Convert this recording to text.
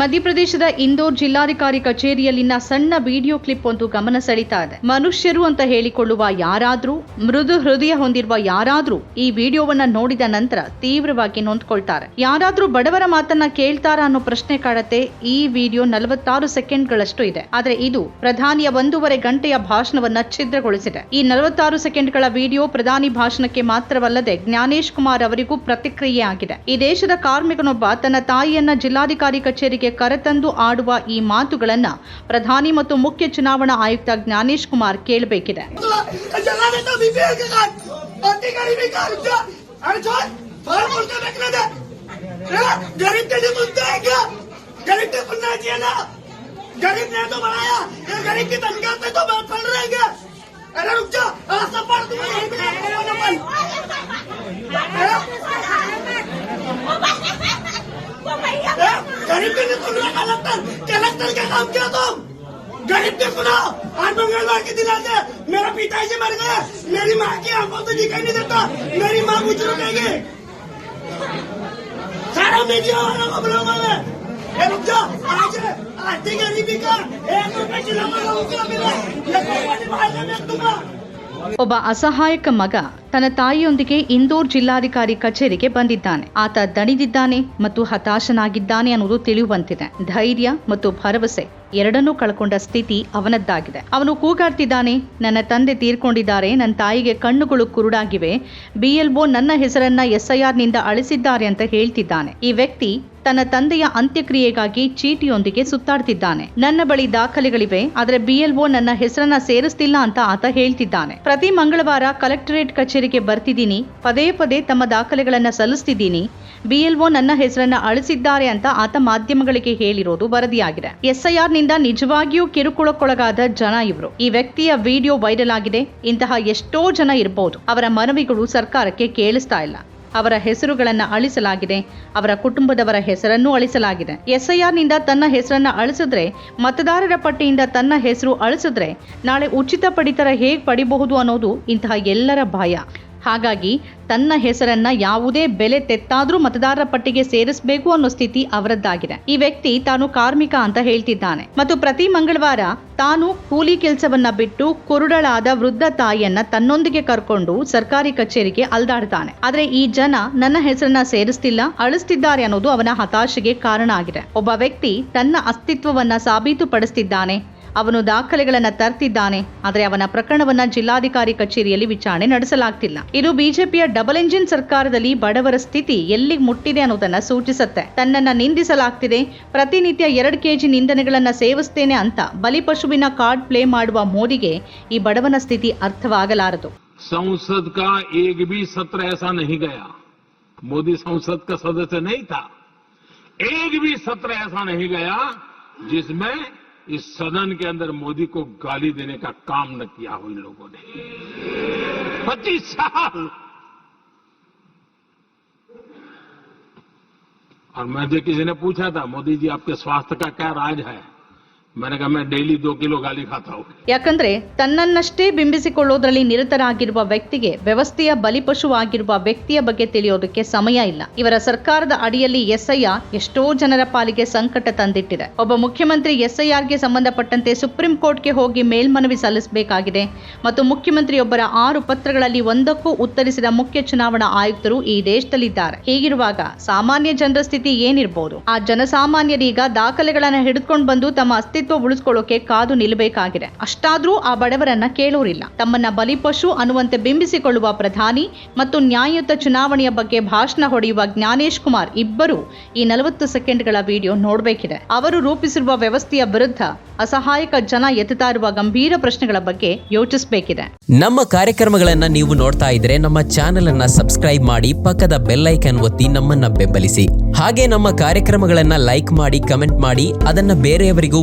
ಮಧ್ಯಪ್ರದೇಶದ ಇಂದೋರ್ ಜಿಲ್ಲಾಧಿಕಾರಿ ಕಚೇರಿಯಲ್ಲಿನ ಸಣ್ಣ ವಿಡಿಯೋ ಕ್ಲಿಪ್ ಒಂದು ಗಮನ ಸೆಳೀತಾ ಇದೆ. ಮನುಷ್ಯರು ಅಂತ ಹೇಳಿಕೊಳ್ಳುವ ಯಾರಾದ್ರೂ, ಮೃದು ಹೃದಯ ಹೊಂದಿರುವ ಯಾರಾದ್ರೂ ಈ ವಿಡಿಯೋವನ್ನ ನೋಡಿದ ನಂತರ ತೀವ್ರವಾಗಿ ನೊಂದ್ಕೊಳ್ತಾರೆ. ಯಾರಾದ್ರೂ ಬಡವರ ಮಾತನ್ನ ಕೇಳ್ತಾರಾ ಅನ್ನೋ ಪ್ರಶ್ನೆ ಕಾಡತ್ತೆ ಈ ವಿಡಿಯೋ ನಲವತ್ತಾರು ಸೆಕೆಂಡ್ಗಳಷ್ಟು ಇದೆ. ಆದ್ರೆ ಇದು ಪ್ರಧಾನಿಯ ಒಂದೂವರೆ ಗಂಟೆಯ ಭಾಷಣವನ್ನ ಛಿದ್ರಗೊಳಿಸಿದೆ. ಈ ನಲವತ್ತಾರು ಸೆಕೆಂಡ್ಗಳ ವಿಡಿಯೋ ಪ್ರಧಾನಿ ಭಾಷಣಕ್ಕೆ ಮಾತ್ರವಲ್ಲದೆ ಜ್ಞಾನೇಶ್ ಕುಮಾರ್ ಅವರಿಗೂ ಪ್ರತಿಕ್ರಿಯೆ ಆಗಿದೆ ಈ ದೇಶದ ಕಾರ್ಮಿಕನೊಬ್ಬ ತನ್ನ ತಾಯಿಯನ್ನ ಜಿಲ್ಲಾಧಿಕಾರಿ ಕಚೇರಿಗೆ ಕರೆತಂದು ಆಡುವ ಈ ಮಾತುಗಳನ್ನ ಪ್ರಧಾನಿ ಮತ್ತು ಮುಖ್ಯ ಚುನಾವಣಾ ಆಯುಕ್ತ ಜ್ಞಾನೇಶ್ ಕುಮಾರ್ ಕೇಳಬೇಕಿದೆ जला देता बीपीएल के कार्ड अति गरीबी का रुपया अरे छोड़ बाहर बोल के रखने दे चला, गरीब के लिए मुद्दा है क्या गरीब के सुनना चाहिए ना गरीब ने तो बनाया ये गरीब की तनख्वाह पे तो बात पड़ रही है क्या अरे रुक जा आज सब पढ़ तुम्हें गरीब के लिए सुन रहा कलेक्टर कलेक्टर का काम किया तुम गरीब के सुना आज मंगलवार के दिन आते मेरा पिताजी मर गए मेरी माँ की आंखों से दिखाई नहीं देता मेरी माँ गुजर गई सारा मीडिया वाला को बुलाऊंगा मैं ए रुक जा आज आर्थिक गरीबी का एक रुपए किलो वाला उसका मिला ये कोई बड़ी बात नहीं मैं दूंगा ಒಬ್ಬ ಅಸಹಾಯಕ ಮಗ ತನ್ನ ತಾಯಿಯೊಂದಿಗೆ ಇಂದೋರ್ ಜಿಲ್ಲಾಧಿಕಾರಿ ಕಚೇರಿಗೆ ಬಂದಿದ್ದಾನೆ. ಆತ ದಣಿದಿದ್ದಾನೆ ಮತ್ತು ಹತಾಶನಾಗಿದ್ದಾನೆ ಅನ್ನೋದು ತಿಳಿಯುವಂತಿದೆ. ಧೈರ್ಯ ಮತ್ತು ಭರವಸೆ ಎರಡನ್ನೂ ಕಳ್ಕೊಂಡ ಸ್ಥಿತಿ ಅವನದ್ದಾಗಿದೆ. ಅವನು ಕೂಗಾಡ್ತಿದ್ದಾನೆ, ನನ್ನ ತಂದೆ ತೀರ್ಕೊಂಡಿದ್ದಾರೆ, ನನ್ನ ತಾಯಿಗೆ ಕಣ್ಣುಗಳು ಕುರುಡಾಗಿವೆ. ಬಿಎಲ್ಒ ನನ್ನ ಹೆಸರನ್ನ ಎಸ್ಐಆರ್ನಿಂದ ಅಳಿಸಿದ್ದಾರೆ ಅಂತ ಹೇಳ್ತಿದ್ದಾನೆ. ಈ ವ್ಯಕ್ತಿ ತನ್ನ ತಂದೆಯ ಅಂತ್ಯಕ್ರಿಯೆಗಾಗಿ ಚೀಟಿಯೊಂದಿಗೆ ಸುತ್ತಾಡ್ತಿದ್ದಾನೆ. ನನ್ನ ಬಳಿ ದಾಖಲೆಗಳಿವೆ, ಆದರೆ ಬಿಎಲ್ಒ ನನ್ನ ಹೆಸರನ್ನ ಸೇರಿಸ್ತಿಲ್ಲ ಅಂತ ಆತ ಹೇಳ್ತಿದ್ದಾನೆ. ಪ್ರತಿ ಮಂಗಳವಾರ ಕಲೆಕ್ಟರೇಟ್ ಕಚೇರಿಗೆ ಬರ್ತಿದ್ದೀನಿ, ಪದೇ ಪದೇ ತಮ್ಮ ದಾಖಲೆಗಳನ್ನ ಸಲ್ಲಿಸ್ತಿದ್ದೀನಿ. ಬಿಎಲ್ಒ ನನ್ನ ಹೆಸರನ್ನ ಅಳಿಸಿದ್ದಾರೆ ಅಂತ ಆತ ಮಾಧ್ಯಮಗಳಿಗೆ ಹೇಳಿರೋದು ವರದಿಯಾಗಿದೆ. ಎಸ್ಐಆರ್ನಿಂದ ನಿಜವಾಗಿಯೂ ಕಿರುಕುಳಕ್ಕೊಳಗಾದ ಜನ ಇವರು. ಈ ವ್ಯಕ್ತಿಯ ವಿಡಿಯೋ ವೈರಲ್ ಆಗಿದೆ, ಇಂತಹ ಎಷ್ಟೋ ಜನ ಇರಬಹುದು ಅವರ ಮನವಿಗಳು ಸರ್ಕಾರಕ್ಕೆ ಕೇಳಿಸ್ತಾ ಇಲ್ಲ. ಅವರ ಹೆಸರುಗಳನ್ನು ಅಳಿಸಲಾಗಿದೆ. ಅವರ ಕುಟುಂಬದವರ ಹೆಸರನ್ನು ಅಳಿಸಲಾಗಿದೆ. ಎಸ್ಐಆರ್ನಿಂದ ತನ್ನ ಹೆಸರನ್ನು ಅಳಿಸಿದ್ರೆ, ಮತದಾರರ ಪಟ್ಟಿಯಿಂದ ತನ್ನ ಹೆಸರು ಅಳಿಸಿದ್ರೆ, ನಾಳೆ ಉಚಿತ ಪಡಿತರ ಹೇಗೆ ಪಡಿಬಹುದು ಅನ್ನೋದು ಇಂತಹ ಎಲ್ಲರ ಭಯ. ಹಾಗಾಗಿ ತನ್ನ ಹೆಸರನ್ನ ಯಾವುದೇ ಬೆಲೆ ತೆತ್ತಾದ್ರೂ ಮತದಾರರ ಪಟ್ಟಿಗೆ ಸೇರಿಸಬೇಕು ಅನ್ನೋ ಸ್ಥಿತಿ ಅವರದ್ದಾಗಿದೆ. ಈ ವ್ಯಕ್ತಿ ತಾನು ಕಾರ್ಮಿಕ ಅಂತ ಹೇಳ್ತಿದ್ದಾನೆ. ಮತ್ತು ಪ್ರತಿ ಮಂಗಳವಾರ ತಾನು ಕೂಲಿ ಕೆಲಸವನ್ನ ಬಿಟ್ಟು ಕುರುಡಳಾದ ವೃದ್ಧ ತಾಯಿಯನ್ನ ತನ್ನೊಂದಿಗೆ ಕರ್ಕೊಂಡು ಸರ್ಕಾರಿ ಕಚೇರಿಗೆ ಅಲ್ದಾಡ್ತಾನೆ. ಆದ್ರೆ ಈ ಜನ ನನ್ನ ಹೆಸರನ್ನ ಸೇರಿಸ್ತಿಲ್ಲ, ಅಳಿಸ್ತಿದ್ದಾರೆ ಅನ್ನೋದು ಅವನ ಹತಾಶೆಗೆ ಕಾರಣ ಆಗಿದೆ. ಒಬ್ಬ ವ್ಯಕ್ತಿ ತನ್ನ ಅಸ್ತಿತ್ವವನ್ನ ಸಾಬೀತುಪಡಿಸ್ತಿದ್ದಾನೆ. ಅವನು ದಾಖಲೆಗಳನ್ನ ತರ್ತಿದ್ದಾನೆ ಆದರೆ ಅವನ ಪ್ರಕರಣವನ್ನ ಜಿಲ್ಲಾಧಿಕಾರಿ ಕಚೇರಿಯಲ್ಲಿ ವಿಚಾರಣೆ ನಡೆಸಲಾಗ್ತಿಲ್ಲ ಇದು ಬಿಜೆಪಿಯ ಡಬಲ್ ಎಂಜಿನ್ ಸರ್ಕಾರದಲ್ಲಿ ಬಡವರ ಸ್ಥಿತಿ ಎಲ್ಲಿಗೆ ಮುಟ್ಟಿದೆ ಅನ್ನೋದನ್ನ ಸೂಚಿಸುತ್ತೆ ತನ್ನನ್ನ ನಿಂದಿಸಲಾಗ್ತಿದೆ ಪ್ರತಿನಿತ್ಯ ಎರಡು ಕೆಜಿ ನಿಂದನೆಗಳನ್ನ ಸೇವಿಸ್ತೇನೆ ಅಂತ ಬಲಿಪಶುವಿನ ಕಾರ್ಡ್ ಪ್ಲೇ ಮಾಡುವ ಮೋದಿಗೆ ಈ ಬಡವನ ಸ್ಥಿತಿ ಅರ್ಥವಾಗಲಾರದು संसद का एक भी सत्र ऐसा नहीं गया मोदी संसद का सदस्य नहीं था एक भी सत्र ऐसा नहीं गया जिसमें इस सदन के अंदर मोदी को गाली देने का काम न किया हो इन लोगों ने। पच्चीस साल। और मैं जो किसी ने पूछा था, मोदी जी, आपके स्वास्थ्य का क्या राज है? मैंने कहा मैं डेली दो किलो गाली खाता हूं ಯಾಕಂದ್ರೆ ತನ್ನನ್ನಷ್ಟೇ ಬಿಂಬಿಸಿಕೊಳ್ಳೋದ್ರಲ್ಲಿ ನಿರತರಾಗಿರುವ ವ್ಯಕ್ತಿಗೆ ವ್ಯವಸ್ಥೆಯ ಬಲಿಪಶುವಾಗಿರುವ ವ್ಯಕ್ತಿಯ ಬಗ್ಗೆ ತಿಳಿಯೋದಕ್ಕೆ ಸಮಯ ಇಲ್ಲ ಇವರ ಸರ್ಕಾರದ ಅಡಿಯಲ್ಲಿ ಎಸ್ಐಆರ್ ಎಷ್ಟೋ ಜನರ ಪಾಲಿಗೆ ಸಂಕಟ ತಂದಿಟ್ಟಿದೆ ಒಬ್ಬ ಮುಖ್ಯಮಂತ್ರಿ ಎಸ್ಐಆರ್ಗೆ ಸಂಬಂಧಪಟ್ಟಂತೆ ಸುಪ್ರೀಂ ಕೋರ್ಟ್ಗೆ ಹೋಗಿ ಮೇಲ್ಮನವಿ ಸಲ್ಲಿಸಬೇಕಾಗಿದೆ ಮತ್ತು ಮುಖ್ಯಮಂತ್ರಿಯೊಬ್ಬರ ಆರು ಪತ್ರಗಳಲ್ಲಿ ಒಂದಕ್ಕೂ ಉತ್ತರಿಸಿದ ಮುಖ್ಯ ಚುನಾವಣಾ ಆಯುಕ್ತರು ಈ ದೇಶದಲ್ಲಿದ್ದಾರೆ ಹೀಗಿರುವಾಗ ಸಾಮಾನ್ಯ ಜನರ ಸ್ಥಿತಿ ಏನಿರಬಹುದು ಆ ಜನಸಾಮಾನ್ಯರೀಗ ದಾಖಲೆಗಳನ್ನ ಹಿಡಿದುಕೊಂಡು ಬಂದು ತಮ್ಮ ಅಸ್ತಿತ್ವ ಉಳಿಸ್ಕೊಳ್ಳೋಕೆ ಕಾದು ನಿಲ್ಲಬೇಕಾಗಿದೆ ಅಷ್ಟಾದ್ರೂ ಆ ಬಡವರನ್ನ ಕೇಳೋರಿಲ್ಲ. ತಮ್ಮನ್ನ ಬಲಿಪಶು ಅನ್ನುವಂತೆ ಬಿಂಬಿಸಿಕೊಳ್ಳುವ ಪ್ರಧಾನಿ ಮತ್ತು ನ್ಯಾಯಯುತ ಚುನಾವಣೆಯ ಬಗ್ಗೆ ಭಾಷಣ ಹೊಡೆಯುವ ಜ್ಞಾನೇಶ್ ಕುಮಾರ್ ಇಬ್ಬರು ಈ ನಲವತ್ತು ಸೆಕೆಂಡ್ಗಳ ವಿಡಿಯೋ ನೋಡಬೇಕಿದೆ. ಅವರು ರೂಪಿಸಿರುವ ವ್ಯವಸ್ಥೆಯ ವಿರುದ್ಧ ಅಸಹಾಯಕ ಜನ ಎತ್ತುತ್ತಾ ಇರುವ ಗಂಭೀರ ಪ್ರಶ್ನೆಗಳ ಬಗ್ಗೆ ಯೋಚಿಸಬೇಕಿದೆ. ನಮ್ಮ ಕಾರ್ಯಕ್ರಮಗಳನ್ನ ನೀವು ನೋಡ್ತಾ ಇದ್ರೆ ನಮ್ಮ ಚಾನೆಲ್ ಅನ್ನ ಸಬ್ಸ್ಕ್ರೈಬ್ ಮಾಡಿ ಪಕ್ಕದ ಬೆಲ್ಲೈಕನ್ ಒತ್ತಿ ನಮ್ಮನ್ನ ಬೆಂಬಲಿಸಿ. ಹಾಗೆ ನಮ್ಮ ಕಾರ್ಯಕ್ರಮಗಳನ್ನ ಲೈಕ್ ಮಾಡಿ, ಕಮೆಂಟ್ ಮಾಡಿ, ಅದನ್ನ ಬೇರೆಯವರಿಗೂ